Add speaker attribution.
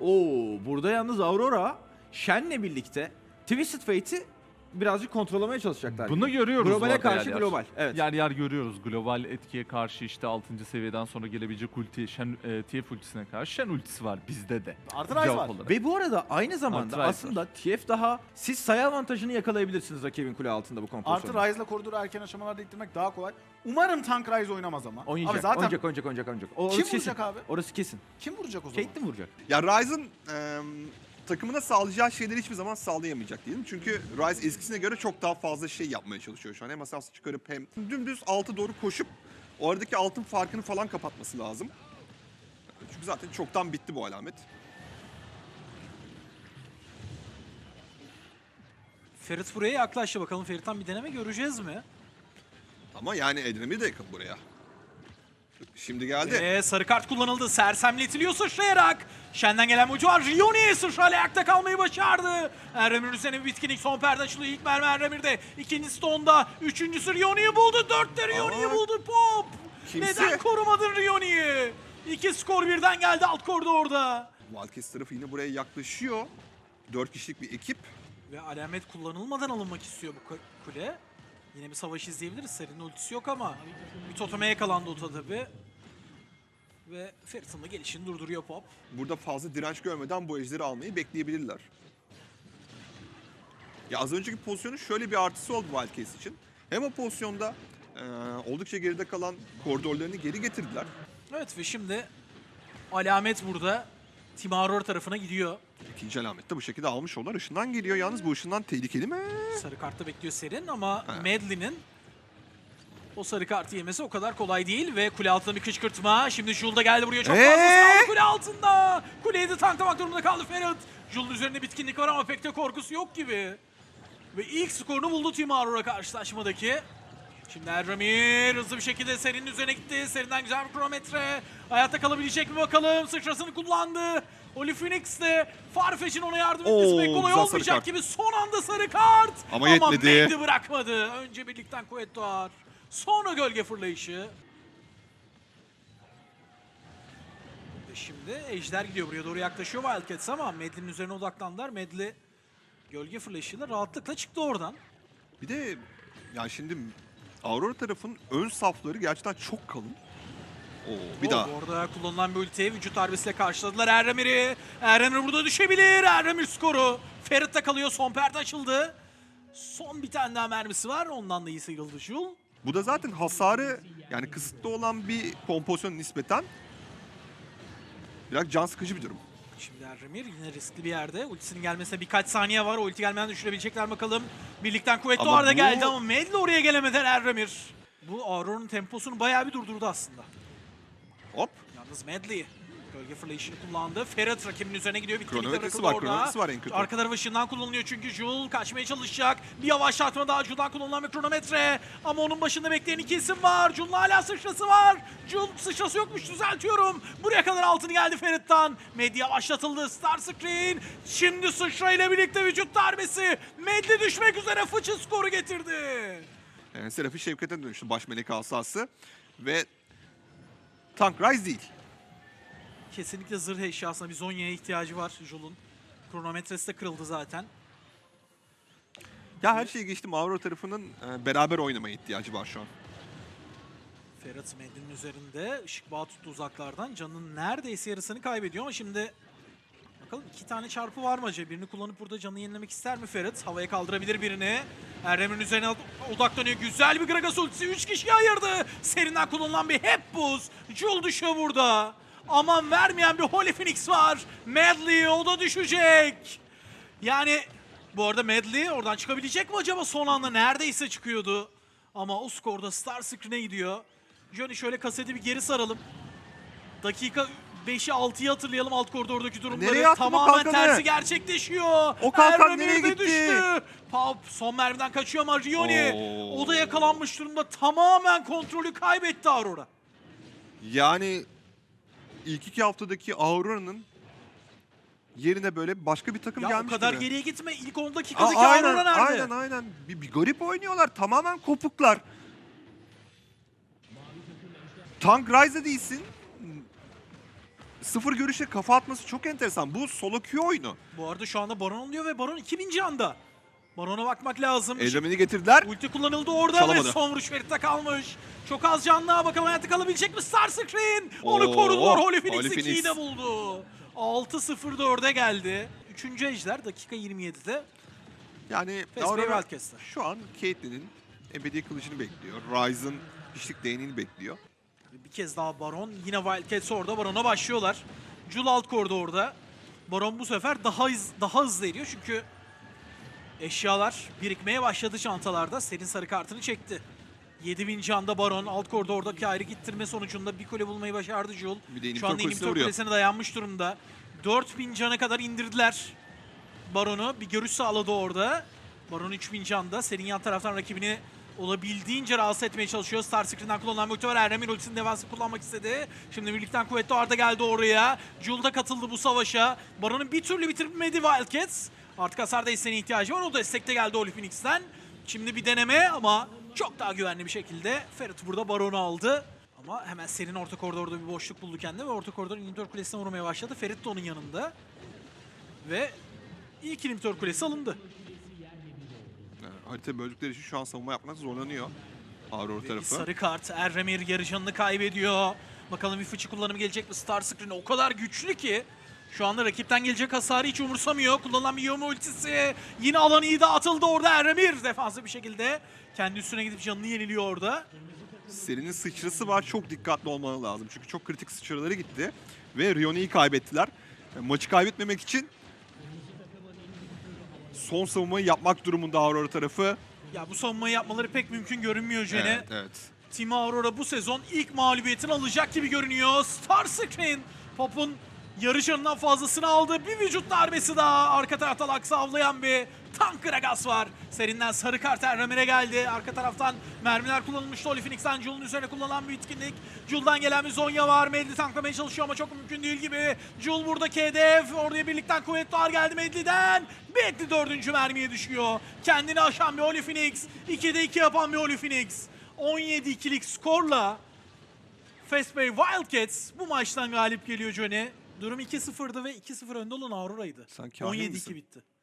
Speaker 1: Oo, burada yalnız Aurora Shen'le birlikte Twisted Fate'i birazcık kontrollemeye çalışacaklar.
Speaker 2: Bunu görüyoruz bu
Speaker 1: Globale
Speaker 2: arada
Speaker 1: karşı
Speaker 2: yer yer.
Speaker 1: global. Evet.
Speaker 2: Yer yer görüyoruz. Global etkiye karşı işte 6. seviyeden sonra gelebilecek ulti, Shen, e, TF ultisine karşı Shen ultisi var bizde de.
Speaker 3: Artı Ryze
Speaker 2: Cevap
Speaker 3: var.
Speaker 2: olarak.
Speaker 1: Ve bu arada aynı zamanda
Speaker 2: Artı Ryze
Speaker 1: aslında TF daha siz sayı avantajını yakalayabilirsiniz rakibin kule altında bu
Speaker 3: Artı
Speaker 1: kompozisyonda.
Speaker 3: Ryze'la koridoru erken aşamalarda ittirmek daha kolay. Umarım tank Ryze oynamaz ama.
Speaker 1: Oynayacak,
Speaker 3: Abi zaten
Speaker 1: oynayacak, oynayacak, oynayacak. O-
Speaker 3: kim
Speaker 1: orası kesin.
Speaker 3: vuracak abi?
Speaker 1: Orası kesin.
Speaker 3: Kim vuracak o zaman?
Speaker 1: Caitlyn vuracak.
Speaker 4: Ya Ryze'ın eee, takımına sağlayacağı şeyleri hiçbir zaman sağlayamayacak diyelim. Çünkü Ryze eskisine göre çok daha fazla şey yapmaya çalışıyor şu an. Hem asas çıkarıp hem dümdüz altı doğru koşup o aradaki altın farkını falan kapatması lazım. Çünkü zaten çoktan bitti bu alamet.
Speaker 5: Ferit buraya yaklaştı bakalım. Ferit'ten bir deneme göreceğiz mi?
Speaker 4: Ama yani Edremir de yakın buraya. Şimdi geldi.
Speaker 5: Ve sarı kart kullanıldı. Sersemletiliyor sıçrayarak. Şen'den gelen ucu var. Rioni sıçrayla ayakta kalmayı başardı. Erremir'in üzerine bir bitkinlik. Son perde açılıyor. İlk mermi Erremir'de. İkincisi de onda. Üçüncüsü Rioni'yi buldu. Dörtte Rioni'yi buldu. Pop.
Speaker 4: Kimse-
Speaker 5: Neden korumadın Rioni'yi? İki skor birden geldi alt koridorda.
Speaker 4: Wildcats tarafı yine buraya yaklaşıyor. Dört kişilik bir ekip.
Speaker 5: Ve alamet kullanılmadan alınmak istiyor bu ku- kule. Yine bir savaş izleyebiliriz. Serinin ultisi yok ama bir toteme yakalandı Ota tabi. Ve Ferit'in de gelişini durduruyor Pop.
Speaker 4: Burada fazla direnç görmeden bu ejderi almayı bekleyebilirler. Ya az önceki pozisyonun şöyle bir artısı oldu Wildcats için. Hem o pozisyonda eee, oldukça geride kalan koridorlarını geri getirdiler.
Speaker 5: Evet ve şimdi alamet burada Team Aurora tarafına gidiyor.
Speaker 4: İkinci alamet de bu şekilde almış oldular. Işından geliyor yalnız bu ışından tehlikeli mi?
Speaker 5: Sarı kartta bekliyor Serin ama. Medli'nin o sarı kartı yemesi o kadar kolay değil ve kule altında bir kışkırtma. Şimdi Jul da geldi buraya çok fazla
Speaker 4: Ee?
Speaker 5: kule altında. Kuleyi de tanklamak durumunda kaldı Ferit. Jul'un üzerinde bitkinlik var ama pek de korkusu yok gibi. Ve ilk skorunu buldu Team Aurora karşılaşmadaki. Şimdi Erramir hızlı bir şekilde Serin'in üzerine gitti. Serin'den güzel bir kronometre. Hayatta kalabilecek mi bakalım. Sıçrasını kullandı. Oli Phoenix de Farfetch'in ona yardım etmesi
Speaker 4: Oo,
Speaker 5: pek kolay
Speaker 4: güzel sarı
Speaker 5: olmayacak
Speaker 4: kart.
Speaker 5: gibi. Son anda sarı kart.
Speaker 4: Ama yetmedi.
Speaker 5: Mendy bırakmadı. Önce birlikten kuvvet doğar. Sonra gölge fırlayışı. Ve şimdi Ejder gidiyor buraya doğru yaklaşıyor Wildcats ama Medli'nin üzerine odaklandılar. Medli gölge fırlayışıyla rahatlıkla çıktı oradan.
Speaker 4: Bir de yani şimdi Aurora tarafının ön safları gerçekten çok kalın. Oo, bir daha.
Speaker 5: Orada kullanılan bir ultiyi vücut darbesiyle karşıladılar Erremir'i. Erremir burada düşebilir. Erremir skoru. Ferit'te kalıyor. Son perde açıldı. Son bir tane daha mermisi var. Ondan da iyi sıyrıldı Jul.
Speaker 4: Bu da zaten hasarı yani kısıtlı olan bir kompozisyon nispeten biraz can sıkıcı bir durum.
Speaker 5: Şimdi Erremir yine riskli bir yerde. Ultisinin gelmesine birkaç saniye var. O ulti gelmeden düşürebilecekler bakalım. Birlikten kuvvetli
Speaker 4: Ama
Speaker 5: Doğar da
Speaker 4: bu-
Speaker 5: geldi ama Medli oraya gelemeden Erremir. Bu Aurora'nın temposunu bayağı bir durdurdu aslında.
Speaker 4: Hop.
Speaker 5: Yalnız Medley gölge fırlayışını kullandı. Ferit rakibinin üzerine gidiyor. Bitkinlikle
Speaker 4: Kronometresi var,
Speaker 5: orada.
Speaker 4: kronometresi var en kötü.
Speaker 5: Arka tarafı ışığından kullanılıyor çünkü Jul kaçmaya çalışacak. Bir yavaşlatma daha Jul'dan kullanılan bir kronometre. Ama onun başında bekleyen iki isim var. Jul'un hala sıçrası var. Jul sıçrası yokmuş düzeltiyorum. Buraya kadar altını geldi Ferit'ten. Medya yavaşlatıldı. Star Screen. Şimdi sıçrayla birlikte vücut darbesi. Medli düşmek üzere fıçı skoru getirdi.
Speaker 4: Yani Serafi Şevket'e dönüştü baş melek asası ve Tank Rise değil.
Speaker 5: Kesinlikle zırh eşyasına bir Zonya'ya ihtiyacı var Jul'un. Kronometresi de kırıldı zaten.
Speaker 4: Ya her şeyi geçtim Aurora tarafının e, beraber oynamaya ihtiyacı var şu an.
Speaker 5: Ferhat Mendil'in üzerinde ışık bağı tuttu uzaklardan. Canının neredeyse yarısını kaybediyor ama şimdi bakalım iki tane çarpı var mı acaba? Birini kullanıp burada canını yenilemek ister mi Ferhat? Havaya kaldırabilir birini. Erdem'in üzerine odaklanıyor. Güzel bir Gragas ultisi. Üç kişiyi ayırdı. Serinden kullanılan bir hep buz. Jul düşüyor burada. Aman vermeyen bir Holy Phoenix var. Medley o da düşecek. Yani bu arada Medley oradan çıkabilecek mi acaba son anda? Neredeyse çıkıyordu. Ama o skorda Star Screen'e gidiyor. Johnny şöyle kaseti bir geri saralım. Dakika 5'i 6'yı hatırlayalım alt koridordaki durumları.
Speaker 4: Nereye attın o
Speaker 5: Tamamen
Speaker 4: kalkanı?
Speaker 5: tersi gerçekleşiyor.
Speaker 4: O kalkan
Speaker 5: Erremir
Speaker 4: nereye
Speaker 5: de
Speaker 4: gitti?
Speaker 5: Düştü. Pop son mermiden kaçıyor ama Rioni
Speaker 4: Oo.
Speaker 5: o da yakalanmış durumda. Tamamen kontrolü kaybetti Aurora.
Speaker 4: Yani ilk iki haftadaki Aurora'nın yerine böyle başka bir takım
Speaker 5: Ya
Speaker 4: gelmiş
Speaker 5: o kadar
Speaker 4: gibi.
Speaker 5: geriye gitme. İlk 10
Speaker 4: Aa,
Speaker 5: dakikadaki
Speaker 4: aynen,
Speaker 5: Aurora nerede?
Speaker 4: aynen aynen. Bir, bir garip oynuyorlar. Tamamen kopuklar. Tank Rise'da değilsin. Sıfır görüşe kafa atması çok enteresan. Bu solo queue oyunu.
Speaker 5: Bu arada şu anda Baron oluyor ve Baron 2000 canda. Baron'a bakmak lazım.
Speaker 4: Eldraman'i getirdiler.
Speaker 5: Ulti kullanıldı orada
Speaker 4: Çalamadı.
Speaker 5: ve son vuruş Ferit'te kalmış. Çok az canlı bakalım hayatta kalabilecek mi Starscreen? Onu
Speaker 4: Oo,
Speaker 5: korudular. Holy Phoenix
Speaker 4: Holy
Speaker 5: 2'yi
Speaker 4: Phoenix.
Speaker 5: de buldu. 6-0-4'e geldi. Üçüncü ejder dakika 27'de.
Speaker 4: Yani Aurora şu an Caitlyn'in ebedi kılıcını bekliyor. Ryze'ın hiçlik değneğini bekliyor.
Speaker 5: Bir kez daha Baron. Yine Wildcats orada. Baron'a başlıyorlar. Jul alt orada. Baron bu sefer daha hız, daha hızlı eriyor çünkü eşyalar birikmeye başladı çantalarda. Serin sarı kartını çekti. 7000 canda Baron alt koridordaki ayrı gittirme sonucunda bir kule bulmayı başardı Jul. Şu anda
Speaker 4: İnhibitor. Kulesi'ne
Speaker 5: dayanmış durumda. 4000 cana kadar indirdiler Baron'u. Bir görüş sağladı orada. Baron 3000 canda. Serin yan taraftan rakibini olabildiğince rahatsız etmeye çalışıyor. Star Screen'den kullanılan var. Eremir ultisini defansı kullanmak istedi. Şimdi birlikten kuvvetli Arda geldi oraya. Jul da katıldı bu savaşa. Baron'u bir türlü bitirmedi Wildcats. Artık hasar desteğine ihtiyacı var. O destekte geldi Oli Phoenix'ten. Şimdi bir deneme ama çok daha güvenli bir şekilde Ferit burada Baron'u aldı. Ama hemen Serin orta koridorda bir boşluk buldu kendine ve orta koridorun inhibitor kulesine vurmaya başladı. Ferit de onun yanında. Ve ilk inhibitor kulesi alındı.
Speaker 4: Harita böldükleri için şu an savunma yapmak zorlanıyor. Aurora tarafı.
Speaker 5: Sarı kart. Erremir yarı canını kaybediyor. Bakalım bir fıçı kullanımı gelecek mi? Star Screen o kadar güçlü ki. Şu anda rakipten gelecek hasarı hiç umursamıyor. Kullanılan bir Yomu ultisi. Yine alan iyi dağıtıldı orada Erremir. Defansı bir şekilde. Kendi üstüne gidip canını yeniliyor orada.
Speaker 4: Serinin sıçrası var. Çok dikkatli olmalı lazım. Çünkü çok kritik sıçraları gitti. Ve Rion'u kaybettiler. Yani maçı kaybetmemek için son savunmayı yapmak durumunda Aurora tarafı.
Speaker 5: Ya bu savunmayı yapmaları pek mümkün görünmüyor Jene.
Speaker 4: Evet, evet.
Speaker 5: Team Aurora bu sezon ilk mağlubiyetini alacak gibi görünüyor. Star Screen Pop'un yarı canından fazlasını aldı. Bir vücut darbesi daha. Arka tarafta Laksa avlayan bir tank Gragas var. Serinden sarı kart Erramir'e geldi. Arka taraftan mermiler kullanılmıştı. Oli Phoenix'ten Jul'un üzerine kullanılan bir etkinlik. Jul'dan gelen bir Zonya var. Medli tanklamaya çalışıyor ama çok mümkün değil gibi. Jul buradaki hedef. Oraya birlikten kuvvetli ağır geldi Medli'den. Medli dördüncü mermiye düşüyor. Kendini aşan bir Oli Phoenix. 2'de 2 yapan bir Oli Phoenix. 17-2'lik skorla Fast Bay Wildcats bu maçtan galip geliyor Johnny. Durum 2-0'dı ve 2-0 önde olan Aurora'ydı.
Speaker 4: Sen kahin
Speaker 5: 17-2
Speaker 4: misin?
Speaker 5: bitti.